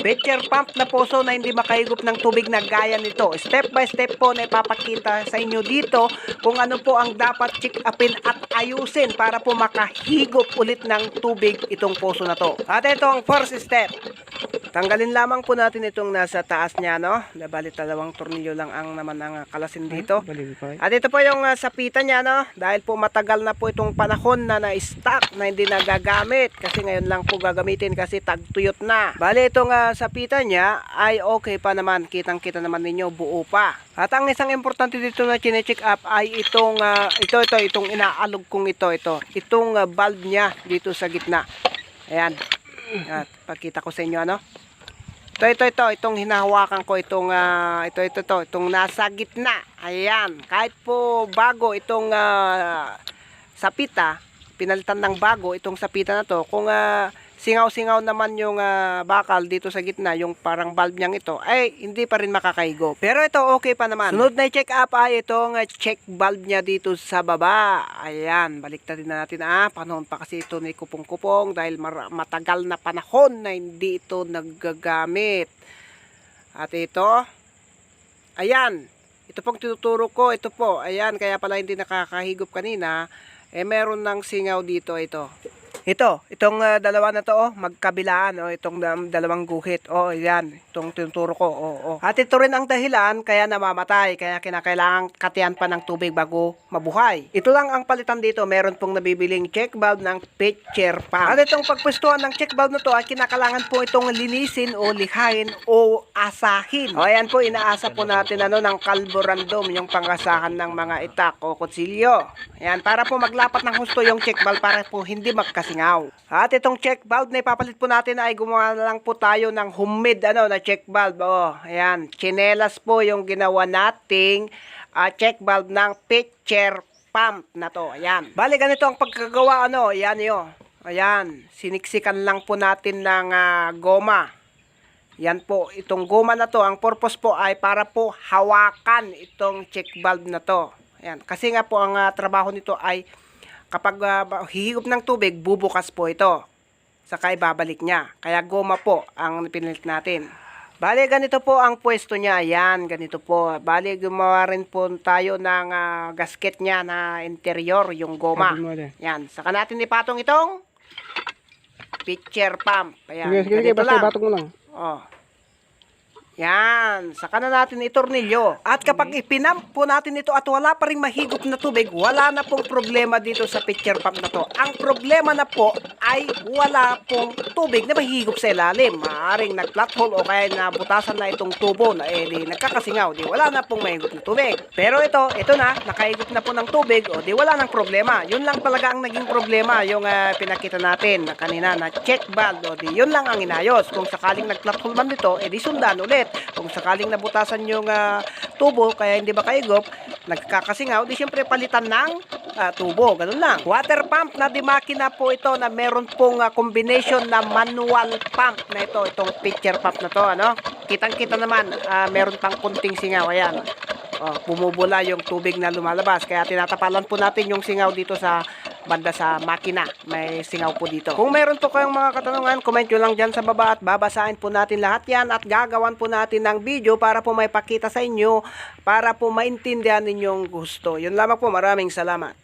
pitcher pump na poso na hindi makahigop ng tubig na gaya nito. Step by step po na ipapakita sa inyo dito kung ano po ang dapat check upin at ayusin para po makahigop ulit ng tubig itong poso na to. At ito ang first step. Tanggalin lamang po natin itong nasa taas niya, no? Bali dalawang tornilyo lang ang naman ang kalasin dito. At ito po yung uh, sapitan niya, no? Dahil po matagal na po itong panahon na na-stock na hindi nagagamit. Kasi ngayon lang po gagamitin kasi tagtuyot na. Bali itong uh, sapitan niya ay okay pa naman. Kitang-kita naman ninyo, buo pa. At ang isang importante dito na chine-check up ay itong, uh, ito, ito, itong inaalog kong ito, ito. Itong uh, valve niya dito sa gitna. Ayan. At pakita ko sa inyo, ano? Ito, ito, ito, itong hinahawakan ko, itong, ah, ito, ito, ito, itong nasa gitna. Ayan, kahit po bago itong ah, sapita, pinalitan ng bago itong sapita na to, kung ah, singaw-singaw naman yung ah, bakal dito sa gitna, yung parang bulb niyang ito, ay hindi pa rin makakaigo. Pero ito, okay pa naman. Sunod na check up ay itong ah, check bulb niya dito sa baba. Ayan, baliktarin na natin ah, panahon pa kasi ito ni kupong-kupong dahil matagal na panahon na hindi ito nagagamit. At ito, ayan, ito pong tinuturo ko, ito po, ayan, kaya pala hindi nakakahigop kanina, eh meron ng singaw dito ito. Ito, itong ah, dalawa na to, oh, magkabilaan, oh, itong um, dalawang guhit. Oh, yan, itong tinuturo ko. Oh, oh. At ito rin ang dahilan kaya namamatay, kaya kinakailangan katiyan pa ng tubig bago mabuhay. Ito lang ang palitan dito, meron pong nabibiling check valve ng pitcher pump. At itong pagpwestuhan ng check valve na to ay kinakailangan po itong linisin o lihain o asahin. O ayan po, inaasa po natin ano ng carborundum, yung pangasahan ng mga itak o kutsilyo. Ayan, para po maglapat ng husto yung check valve para po hindi magkasingaw. At itong check valve na ipapalit po natin ay gumawa na lang po tayo ng homemade ano, na check valve. Oh, ayan, chinelas po yung ginawa nating ah, check valve ng pitcher pump na to. Ayan. Bali, ganito ang pagkagawa ano. Ayan yun. Ayan. Siniksikan lang po natin ng ah, goma. Yan po, itong goma na to, ang purpose po ay para po hawakan itong check valve na to. Ayan. Kasi nga po ang ah, trabaho nito ay kapag uh, hihigop ng tubig, bubukas po ito. Saka ibabalik niya. Kaya goma po ang pinilit natin. Bali, ganito po ang pwesto niya. Yan, ganito po. Bali, gumawa rin po tayo ng ah, gasket niya na interior, yung goma. Yan, saka natin ipatong itong pitcher pump. Ayan, sige, ganito lang. batok mo lang. Oh. Yan, saka na natin itornilyo. At kapag ipinamp po natin ito at wala pa rin mahigop na tubig, wala na pong problema dito sa pitcher pump na to. Ang problema na po ay wala pong tubig na mahigop sa ilalim. Maaring nag-flat hole o kaya nabutasan na itong tubo na eh di nagkakasingaw, di wala na pong mahigop na tubig. Pero ito, ito na, nakahigop na po ng tubig o di wala nang problema. Yun lang talaga ang naging problema, yung ah, pinakita natin na kanina na check valve o di yun lang ang inayos. Kung sakaling nag-flat hole man dito, edi sundan ulit. Kung sakaling nabutasan yung ah, tubo, kaya hindi ba kaigop, nagkakasingaw, di syempre palitan ng ah, tubo. Ganun lang. Water pump na di makina po ito na meron pong ah, combination na manual pump na ito. Itong pitcher pump na to. Ano? Kitang-kita naman, ah, meron pang kunting singaw. Ayan. Oh, bumubula yung tubig na lumalabas. Kaya tinatapalan po natin yung singaw dito sa banda sa makina. May singaw po dito. Kung meron po kayong mga katanungan, comment nyo lang dyan sa baba at babasahin po natin lahat yan at gagawan po natin ng video para po may pakita sa inyo para po maintindihan ninyong gusto. Yun lamang po. Maraming salamat.